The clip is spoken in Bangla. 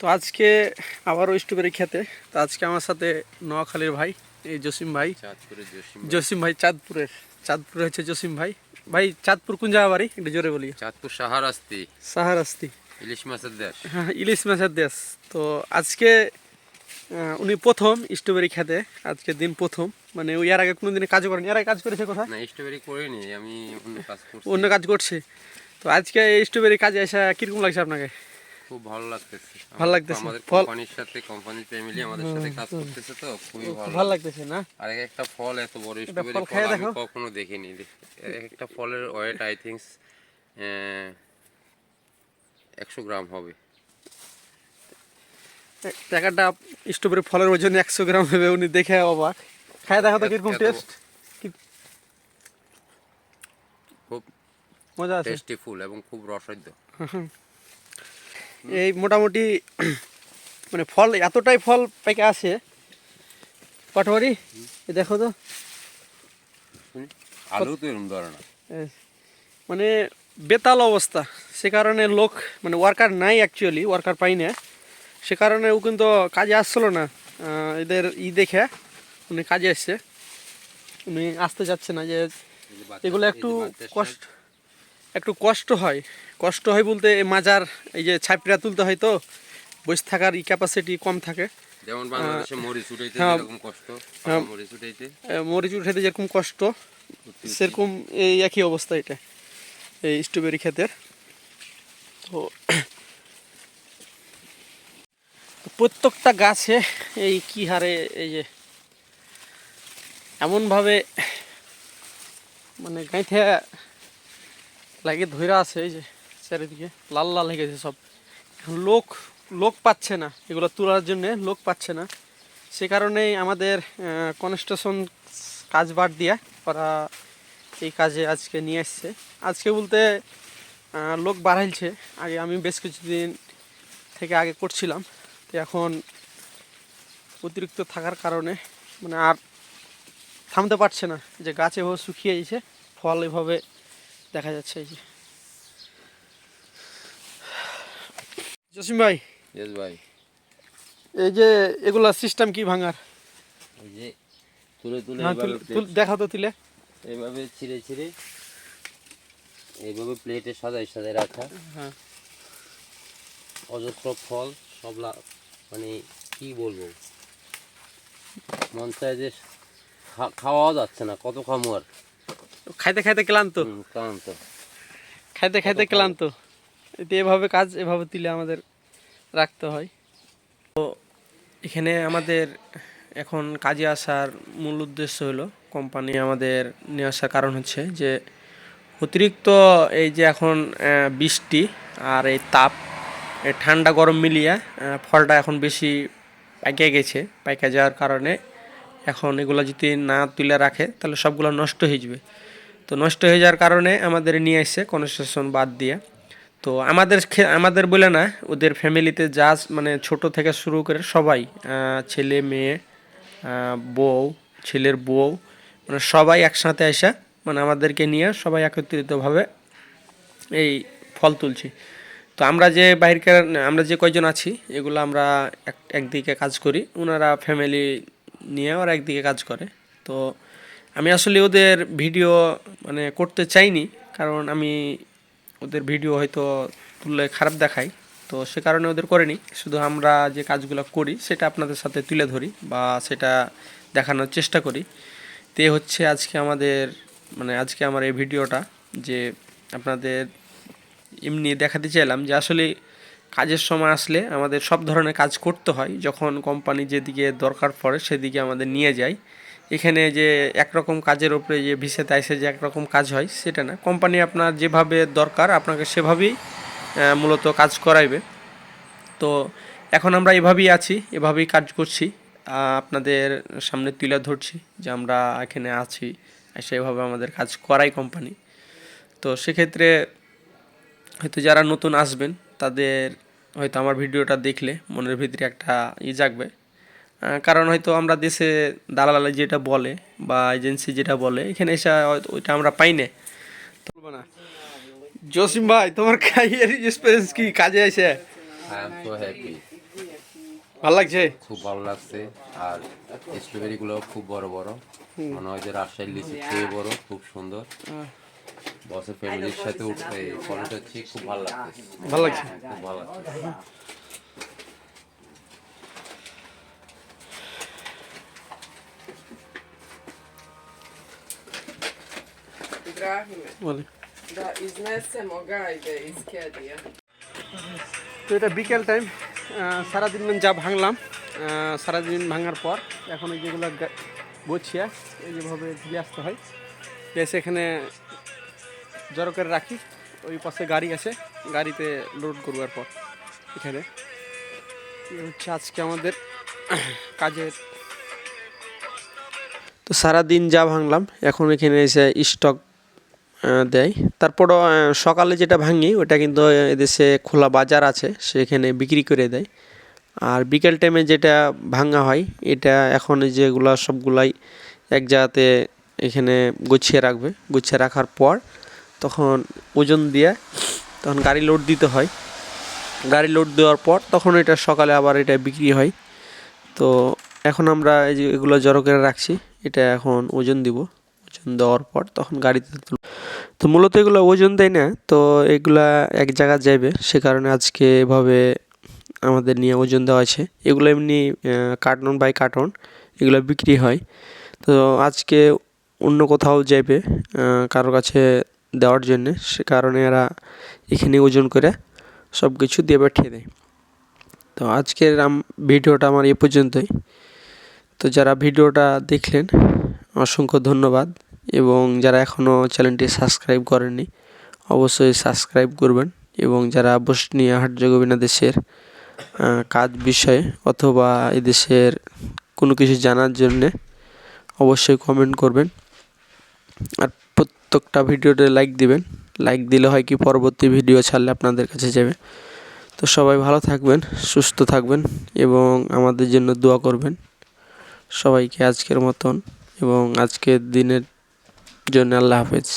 তো আজকে আবারও স্ট্রবেরি খেতে। তো আজকে আমার সাথে নোয়াখালীর ভাই এই জসিম ভাই। জসিম ভাই। চাঁদপুরের। চাঁদপুরে হচ্ছে জসিম ভাই। ভাই চাঁদপুর কোন জায়গা বাড়ি? একটু জোরে বলি। চাঁদপুর সাহারাস্তি। সাহারাস্তি। ইলিশ মাছের দেশ। হ্যাঁ ইলিশ মাছের দেশ। তো আজকে উনি প্রথম স্ট্রবেরি খেতে। আজকে দিন প্রথম। মানে ওই এর আগে কোনো দিনে কাজ করেন। এর আগে কাজ করেছে কোথায়? না স্ট্রবেরি করিনি। আমি অন্য কাজ করছি। অন্য কাজ করছে। তো আজকে এই স্ট্রবেরি কাজে এসে কীরকম লাগছে আপনাকে? খুব ভালো লাগতেছে। ভালো লাগতেছে। আমাদের কোম্পানির সাথে কোম্পানির ফ্যামিলি আমাদের সাথে কাজ করতেছে তো খুবই ভালো। ভালো লাগতেছে না? আর এক একটা ফল এত বড় স্ট্রবেরি ফল আমি কখনো দেখিনি। এক একটা ফলের ওয়েট আই একশো গ্রাম হবে। টাকাটা স্ট্রবেরি ফলের ওজন একশো গ্রাম হবে উনি দেখে অবাক। খায় দেখা তো কীরকম টেস্ট খুব মজা আছে। টেস্টি ফুল এবং খুব রসজ্য এই মোটামুটি মানে ফল এতটাই ফল পেকে আসে এই দেখো তো। আলু তো এরকম ধরে না। মানে বেতাল অবস্থা। সে কারণে লোক মানে ওয়ার্কার নাই অ্যাকচুয়ালি ওয়ার্কার পাই না। সে কারণে ও কিন্তু কাজে আসছিল না। এদের ই দেখে উনি কাজে আসছে উনি আসতে যাচ্ছে না যে এগুলো একটু কষ্ট একটু কষ্ট হয় কষ্ট হয় বলতে এই মাজার এই যে ছাপড়া তুলতে হয় তো বসে থাকার ই ক্যাপাসিটি কম থাকে যেমন বাংলাদেশে মরিচ উঠাইতে হ্যাঁ। যেরকম কষ্ট হ্যাঁ। মরিচ উঠাইতে মরিচ উঠাতে যেরকম কষ্ট সেরকম এই একই অবস্থা এটা এই স্ট্রবেরি ক্ষেতের তো প্রত্যেকটা গাছে এই কি হারে এই যে এমনভাবে মানে গাঁথে লাগে ধইরা আছে, এই যে চারিদিকে, লাল লাল হয়ে গেছে সব। লোক লোক পাচ্ছে না, এগুলো তোলার জন্য লোক পাচ্ছে না। সে কারণেই আমাদের কনস্ট্রাকশন কাজ বাদ দিয়ে ওরা এই কাজে আজকে নিয়ে এসছে আজকে বলতে লোক বাড়াইছে। আগে আমি বেশ কিছুদিন থেকে আগে করছিলাম। তো এখন অতিরিক্ত থাকার কারণে মানে আর থামতে পারছে না যে গাছ এভাবে শুকিয়ে গেছে। ফল এভাবে দেখা যাচ্ছে এই যে। জসিম ভাই ইয়েস ভাই। এই যে এগুলা সিস্টেম কি ভাঙার? এই যে তুলে তুলে এইভাবে তুল- তো তুলে। এইভাবে ছিঁড়ে ছিঁড়ে এইভাবে প্লেটে সাজাই সাজাই রাখা। হ্যাঁ। অজস্র ফল সব মানে কি বলব? মন চায় যে খাওয়াও যাচ্ছে না কত খামো আর। খাইতে খাইতে ক্লান্ত। ক্লান্ত। খাইতে খাইতে ক্লান্ত। এতে এভাবে কাজ এভাবে তুলে আমাদের রাখতে হয়। তো এখানে আমাদের এখন কাজে আসার মূল উদ্দেশ্য হলো কোম্পানি আমাদের নিয়ে আসার কারণ হচ্ছে যে অতিরিক্ত এই যে এখন বৃষ্টি আর এই তাপ এই ঠান্ডা গরম মিলিয়ে ফলটা এখন বেশি পাইকে গেছে। পাইকে যাওয়ার কারণে এখন এগুলো যদি না তুলে রাখে তাহলে সবগুলো নষ্ট হয়ে যাবে। তো নষ্ট হয়ে যাওয়ার কারণে আমাদের নিয়ে এসছে কনস্ট্রাকশন বাদ দিয়ে। তো আমাদের আমাদের বলে না, ওদের ফ্যামিলিতে যা মানে ছোট থেকে শুরু করে সবাই ছেলে, মেয়ে বউ, ছেলের বউ মানে সবাই একসাথে এসে মানে আমাদেরকে নিয়ে সবাই একত্রিতভাবে এই ফল তুলছি। তো আমরা যে বাইরের আমরা যে কয়জন আছি, এগুলো আমরা এক, একদিকে কাজ করি ওনারা ফ্যামিলি নিয়ে ওরা একদিকে কাজ করে। তো আমি আসলে ওদের ভিডিও মানে করতে চাইনি, কারণ আমি ওদের ভিডিও হয়তো তুললে খারাপ দেখাই, তো সে কারণে ওদের করিনি। শুধু আমরা যে কাজগুলো করি, সেটা আপনাদের সাথে তুলে ধরি বা সেটা দেখানোর চেষ্টা করি। তে হচ্ছে আজকে আমাদের মানে আজকে আমার এই ভিডিওটা যে আপনাদের এমনি দেখাতে চাইলাম যে আসলে কাজের সময় আসলে আমাদের সব ধরনের কাজ করতে হয়, যখন কোম্পানি যেদিকে দরকার পড়ে সেদিকে আমাদের নিয়ে যায়। এখানে যে একরকম কাজের ওপরে যে ভিসেতে আইসে যে একরকম কাজ হয়, সেটা না। কোম্পানি আপনার যেভাবে দরকার, আপনাকে সেভাবেই মূলত কাজ করাইবে। তো এখন আমরা এভাবেই আছি, এভাবেই কাজ করছি। আপনাদের সামনে তুলে ধরছি যে আমরা এখানে আছি সেভাবে আমাদের কাজ করাই কোম্পানি। তো সেক্ষেত্রে হয়তো যারা নতুন আসবেন, তাদের হয়তো আমার ভিডিওটা দেখলে মনের ভিতরে একটা ই জাগবে। কারণ হয়তো আমরা দেশে দালালে যেটা বলে বা এজেন্সি যেটা বলে এখানে এসে ওইটা আমরা পাই না। বলব না। জসিম ভাই তোমার কাজের এক্সপিরিয়েন্স কি? কাজে সো হ্যাপি ভালো লাগছে? খুব ভালো লাগছে। আর স্ট্রবেরি গুলো খুব বড় বড়। মনে হয় যে রাজশাহীর লিচু চেয়ে বড় খুব সুন্দর। বসের ফ্যামিলির সাথে উঠে ফলটা খুব ভালো লাগছে ভালো লাগছে? খুব ভালো লাগছে Ibrahime, বলে da iznesemo gajbe iz Kedija. তো এটা বিকেল টাইম সারাদিন মানে যা ভাঙলাম সারাদিন ভাঙার পর এখন এই যেগুলো গুছিয়ে এই যেভাবে ঢেলে আসতে হয় এসে এখানে জড়ো করে রাখি ওই পাশে গাড়ি আছে গাড়িতে লোড করবার পর এখানে। হচ্ছে আজকে আমাদের কাজের। তো সারাদিন যা ভাঙলাম এখন এখানে এসে স্টক দেয়। তারপরও সকালে যেটা ভাঙি, ওটা কিন্তু এদেশে খোলা বাজার আছে, সেখানে বিক্রি করে দেয়। আর বিকেল টাইমে যেটা ভাঙা হয়, এটা এখন যেগুলো সবগুলাই এক জায়গাতে এখানে গুছিয়ে রাখবে। গুছিয়ে রাখার পর তখন ওজন দিয়ে তখন গাড়ি লোড দিতে হয়। গাড়ি লোড দেওয়ার পর তখন এটা সকালে আবার এটা বিক্রি হয়। তো এখন আমরা এই যে এগুলো জড়ো করে রাখছি, এটা এখন ওজন দিব। দেওয়ার পর তখন গাড়িতে তো মূলত এগুলো ওজন দেয় না তো এগুলা এক জায়গায় যাবে সে কারণে আজকে এভাবে আমাদের নিয়ে ওজন দেওয়া আছে। এগুলো এমনি কার্টন বাই কার্টন এগুলো বিক্রি হয়। তো আজকে অন্য কোথাও যাবে আহ, কারও কাছে দেওয়ার জন্যে সে কারণে এরা এখানে ওজন করে সব কিছু দিয়ে পাঠিয়ে দেয়। তো আজকের ভিডিওটা আমার এ পর্যন্তই। তো যারা ভিডিওটা দেখলেন অসংখ্য ধন্যবাদ। এবং যারা এখনও চ্যানেলটি সাবস্ক্রাইব করেননি, অবশ্যই সাবস্ক্রাইব করবেন এবং যারা বসনিয়া হাটজগোবিনা দেশের কাজ বিষয়ে অথবা এদেশের কোনো কিছু জানার জন্যে অবশ্যই কমেন্ট করবেন। আর প্রত্যেকটা ভিডিওতে লাইক দিবেন। লাইক দিলে হয় কি পরবর্তী ভিডিও ছাড়লে আপনাদের কাছে যাবে। তো সবাই ভালো থাকবেন, সুস্থ থাকবেন এবং আমাদের জন্য দোয়া করবেন। সবাইকে আজকের মতন এবং আজকের দিনের জন্য আল্লাহ হাফেজ